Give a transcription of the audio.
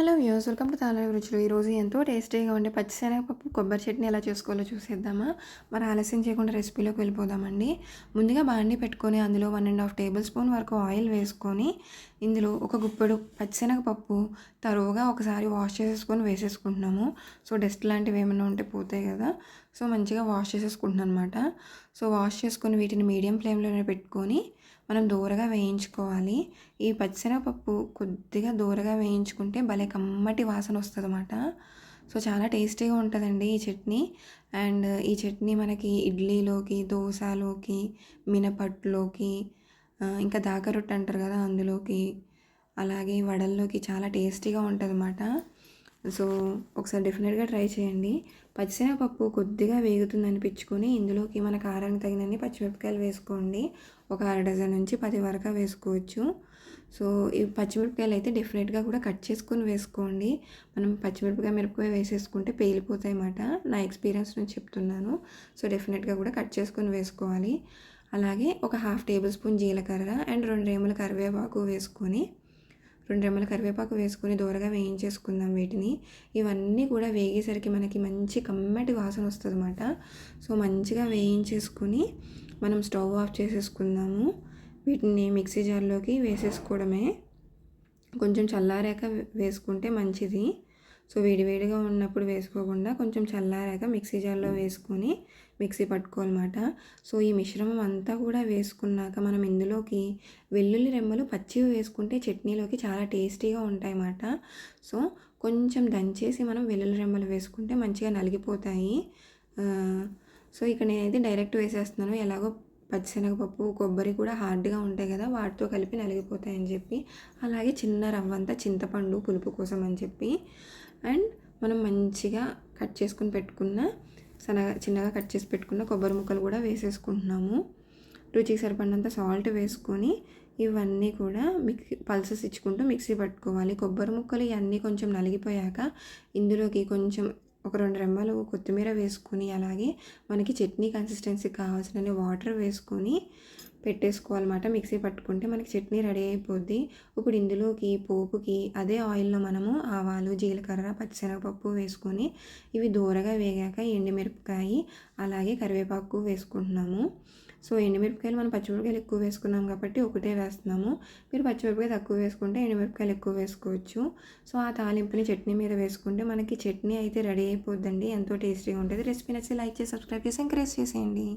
Hello views welcome to తాళ రుచులు. ఈరోజు ఎంతో టేస్టీగా ఉండే పచ్చిశనగపప్పు కొబ్బరి చట్నీ ఎలా చేసుకోవాలో చూసేద్దామా? మరి ఆలస్యం చేయకుండా రెసిపీలోకి వెళ్ళిపోదామండి. ముందుగా బాండి పెట్టుకొని అందులో one and half table spoon వరకు ఆయిల్ వేసుకొని ఇందులో ఒక గుప్పెడు పచ్చిశనగపప్పు తరువుగా ఒకసారి వాష్ చేసేసుకొని వేసేసుకుంటున్నాము. సో డస్ట్ లాంటివి ఏమైనా ఉంటే పోతాయి కదా. సో మంచిగా వాష్ చేసేసుకుంటున్నాను అనమాట సో వాష్ చేసుకొని వీటిని మీడియం ఫ్లేమ్లోనే పెట్టుకొని మనం దూరగా వేయించుకోవాలి. ఈ పచ్చిసెనగపప్పు కొద్దిగా దూరగా వేయించుకుంటే భలే కమ్మటి వాసన వస్తుంది అన్నమాట సో చాలా టేస్టీగా ఉంటుందండి ఈ చట్నీ. అండ్ ఈ చట్నీ మనకి ఇడ్లీలోకి దోశలోకి మినపట్టులోకి ఇంకా దాకరొట్టు అంటారు కదా అందులోకి అలాగే వడల్లోకి చాలా టేస్టీగా ఉంటుంది అన్నమాట సో ఒకసారి డెఫినెట్గా ట్రై చేయండి. పచ్చిసెనగపప్పు కొద్దిగా వేగుతుంది అనిపించుకొని ఇందులోకి మన కారానికి తగినన్ని పచ్చిమిరపకాయలు వేసుకోండి. ఒక అర డజన్ నుంచి పది వరకు వేసుకోవచ్చు. సో ఈ పచ్చిమిరపకాయలు అయితే డెఫినెట్గా కూడా కట్ చేసుకొని వేసుకోండి. మనం పచ్చిమిరపకాయ మిరపకాయ వేసేసుకుంటే పేలిపోతాయి అన్నమాట. నా ఎక్స్పీరియన్స్ నుంచి చెప్తున్నాను. సో డెఫినెట్గా కూడా కట్ చేసుకొని వేసుకోవాలి. అలాగే ఒక హాఫ్ టేబుల్ స్పూన్ జీలకర్ర అండ్ రెండు రేముల కరివేపాకు వేసుకొని రెండు రెమ్మల కరివేపాకు వేసుకొని దూరగా వేయించేసుకుందాం వీటిని. ఇవన్నీ కూడా వేగేసరికి మనకి మంచి కమ్మటి వాసన వస్తుంది అనమాట సో మంచిగా వేయించేసుకుని మనం స్టవ్ ఆఫ్ చేసేసుకుందాము. వీటిని మిక్సీ జార్లోకి వేసేసుకోవడమే. కొంచెం చల్లారాక వేసుకుంటే మంచిది. సో వేడివేడిగా ఉన్నప్పుడు వేసుకోకుండా కొంచెం చల్లారాక మిక్సీ జార్లో వేసుకొని మిక్సీ పట్టుకోవాలన్నమాట సో ఈ మిశ్రమం అంతా కూడా వేసుకున్నాక మనం ఇందులోకి వెల్లుల్లి రెమ్మలు పచ్చివి వేసుకుంటే చట్నీలోకి చాలా టేస్టీగా ఉంటాయన్నమాట. సో కొంచెం దంచేసి మనం వెల్లుల్లి రెమ్మలు వేసుకుంటే మంచిగా నలిగిపోతాయి. సో ఇక్కడ నేనైతే డైరెక్ట్ వేసేస్తున్నాను. ఎలాగో పచ్చిశనగపప్పు కొబ్బరి కూడా హార్డ్గా ఉంటాయి కదా వాటితో కలిపి నలిగిపోతాయని చెప్పి అలాగే చిన్న రవ్వంతా చింతపండు పులుపు కోసం అని చెప్పి. అండ్ మనం మంచిగా కట్ చేసుకుని పెట్టుకున్న సన్నగా చిన్నగా కట్ చేసి పెట్టుకున్న కొబ్బరి ముక్కలు కూడా వేసేసుకుంటున్నాము. రుచికి సరిపడినంత సాల్ట్ వేసుకొని ఇవన్నీ కూడా మిక్సీ పల్సెస్ ఇచ్చుకుంటూ మిక్సీ పట్టుకోవాలి. కొబ్బరి ముక్కలు ఇవన్నీ కొంచెం నలిగిపోయాక ఇందులోకి కొంచెం ఒక రెండు రెమ్మలు కొత్తిమీర వేసుకొని అలాగే మనకి చట్నీ కన్సిస్టెన్సీ కావాల్సిన వాటర్ వేసుకొని పెట్టేసుకోవాలన్నమాట. మిక్సీ పట్టుకుంటే మనకి చట్నీ రెడీ అయిపోద్ది. ఇప్పుడు ఇందులోకి పోపుకి అదే ఆయిల్లో మనము ఆవాలు జీలకర్ర పచ్చిశనగపప్పు వేసుకొని ఇవి దూరగా వేగాక ఎండుమిరపకాయ అలాగే కరివేపాకు వేసుకుంటున్నాము. సో ఎండుమిరపకాయలు మనం పచ్చిమిరపకాయలు ఎక్కువ వేసుకున్నాం కాబట్టి ఒకటే వేస్తున్నాము. మీరు పచ్చిమిరపకాయ తక్కువ వేసుకుంటే ఎండుమిరపకాయలు ఎక్కువ వేసుకోవచ్చు. సో ఆ తాలింపుని చట్నీ మీద వేసుకుంటే మనకి చట్నీ అయితే రెడీ అయిపోద్దండి. ఎంతో టేస్టీగా ఉంటుంది. రెసిపీ నచ్చి లైక్ చేసి సబ్స్క్రైబ్ చేసి ఎంకరేజ్ చేసేయండి.